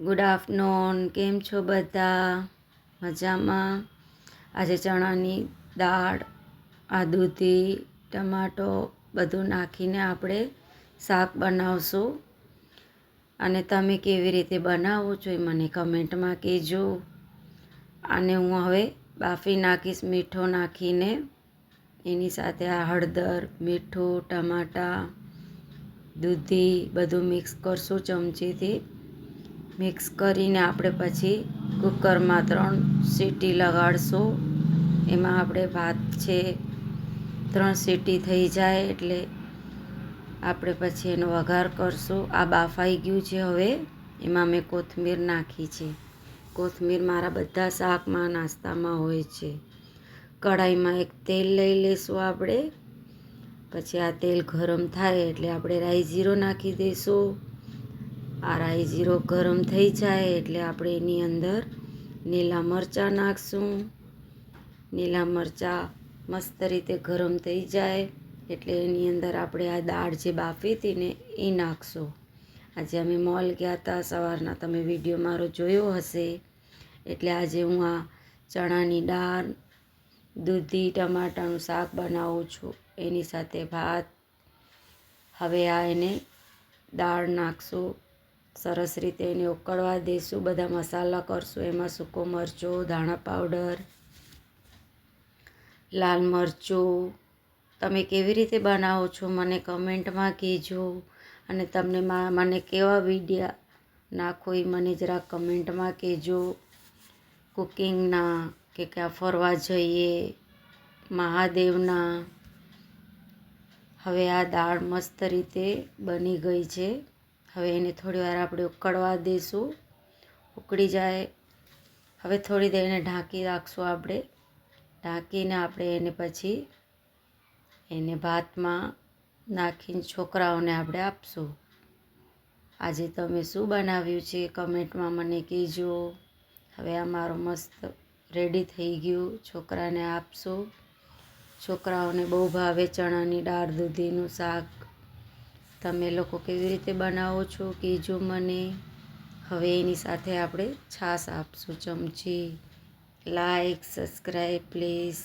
Good afternoon કેમ છો બધા? મજામાં? આજે ચણાની દાળ આ દૂધી ટમાટો બધું નાખીને આપણે શાક બનાવશું. અને તમે કેવી રીતે બનાવો છો એ મને કમેન્ટમાં કહેજો. અને હું હવે બાફી નાખીશ મીઠો નાખીને. એની સાથે આ હળદર, મીઠું, ટમાટા, દૂધી બધું મિક્સ કરશું ચમચીથી. મિક્સ કરીને આપણે પછી કુકરમાં ત્રણ સીટી લગાડશું. એમાં આપણે ભાત છે, ત્રણ સીટી થઈ જાય એટલે આપણે પછી એનો વઘાર કરશું. આ બાફાઈ ગયું છે હવે. એમાં મેં કોથમીર નાખી છે. કોથમીર મારા બધા શાકમાં, નાસ્તામાં હોય છે. કઢાઈમાં એક તેલ લઈ લઈશું આપણે. પછી આ તેલ ગરમ થાય એટલે આપણે રાઈ જીરો નાખી દઈશું. આ રાઈ જીરો ગરમ થઈ જાય એટલે આપણે એની અંદર લીલા મરચાં નાખશું. લીલા મરચાં મસ્ત રીતે ગરમ થઈ જાય એટલે એની અંદર આપણે આ દાળ જે બાફી હતી ને એ નાખશું. આજે અમે મોલ ગયા હતા, સવારના તમે વીડિયો મારો જોયો હશે. એટલે આજે હું આ ચણાની દાળ, દૂધી, ટમાટાનું શાક બનાવું છું. એની સાથે ભાત. હવે આ એને દાળ નાખશું. સરસ રીતે એને ઉકળવા દઈશું બધા મસાલા કરશું, એમાં સૂકો મરચો, ધાણા પાવડર, લાલ મરચું. તમે કેવી રીતે બનાવો છો મને કમેન્ટમાં કહેજો અને તમને મને કેવા વિડીયા નાખો એ મને જરા કમેન્ટમાં કહેજો. કુકિંગના કે ક્યાં ફરવા જઈએ, મહાદેવના. હવે આ દાળ મસ્ત રીતે બની ગઈ છે. હવે એને થોડી વાર આપણે ઉકળવા દઈશું ઉકળી જાય. હવે થોડી દેર એને ઢાંકી રાખશું આપણે. ઢાંકીને આપણે એને પછી એને ભાતમાં નાખીને છોકરાઓને આપણે આપશું. આજે તમે શું બનાવ્યું છે કમેન્ટમાં મને કહેજો. હવે આ મારો મસ્ત રેડી થઈ ગયું. છોકરાને આપશું. છોકરાઓને બહુ ભાવે ચણાની દાળ દૂધીનું શાક. તમે લોકો કેવી રીતે બનાવો છો, કહેજો મને. હવે એની સાથે આપણે છાશ આપશું. ચમચી લાઈક સબસ્ક્રાઈબ પ્લીઝ